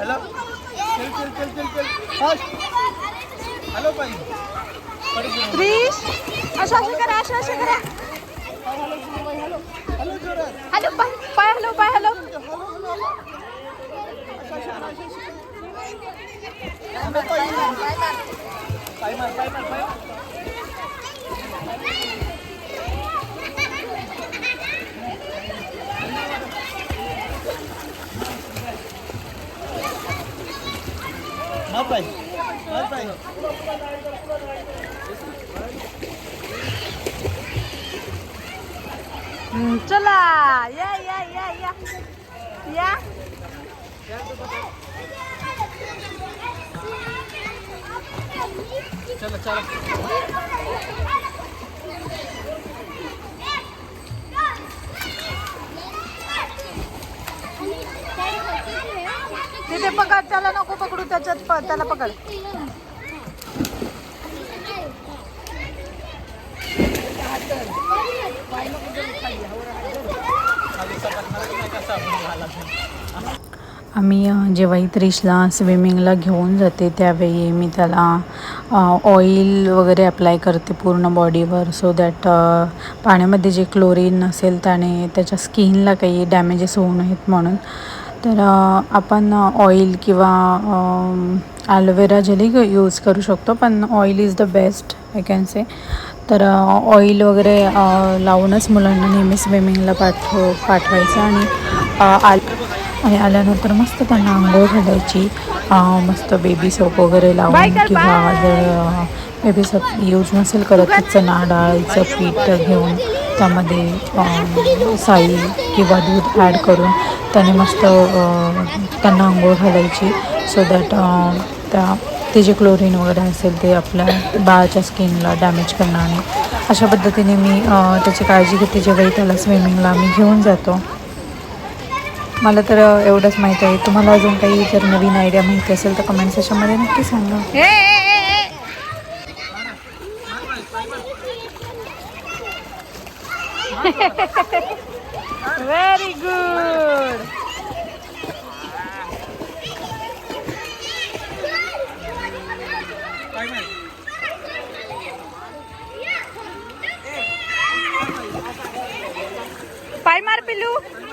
Hello चल चल चल चल चल फास्ट हॅलो बाई क्रिश असं असं करा असं असं करा हॅलो जोरात हॅलो पाय पाय हॅलो पाय हॅलो पाय मार पाय मार पाय मार ભાઈ ભાઈ ચલા યા યા યા યા યા ચલો ચલો तिथे पकड त्याला नको पकडू त्याच्यात त्याला पकड. आम्ही जेव्हा त्रिशला स्विमिंगला घेऊन जाते त्यावेळी मी त्याला ऑइल वगैरे अप्लाय करते पूर्ण बॉडीवर सो दॅट पाण्यामध्ये जे क्लोरीन असेल त्याने त्याच्या स्किनला काही डॅमेजेस होऊ नयेत म्हणून. तर आपण ऑइल किंवा ॲलोवेरा जेली यूज करू शकतो पण oil is the best I can say तर ऑइल वगैरे लावूनच मुलांना नेहमी स्विमिंगला पाठव पाठवायचं आणि आल आणि आल्यानंतर मस्त त्यांना आंघोळ घालायची. मस्त बेबी सोप वगैरे लावून किंवा. जर बेबी सोप यूज नसेल करत चणा डाळीचं पीठ घेऊन. त्यामध्ये साई किंवा दूध ॲड करून त्याने मस्त त्यांना आंघोळ घालायची सो दॅट त्या ते जे क्लोरीन वगैरे असेल ते आपल्या बाळाच्या स्किनला डॅमेज करणार नाही. अशा पद्धतीने मी त्याची काळजी घेते. जेव्हाही त्याला स्विमिंगला आम्ही घेऊन जातो. मला तर एवढंच माहीत आहे. तुम्हाला अजून काही जर नवीन आयडिया माहिती असेल तर कमेंट सेशनमध्ये नक्की सांगा. Very good. Pai Mar Pilu.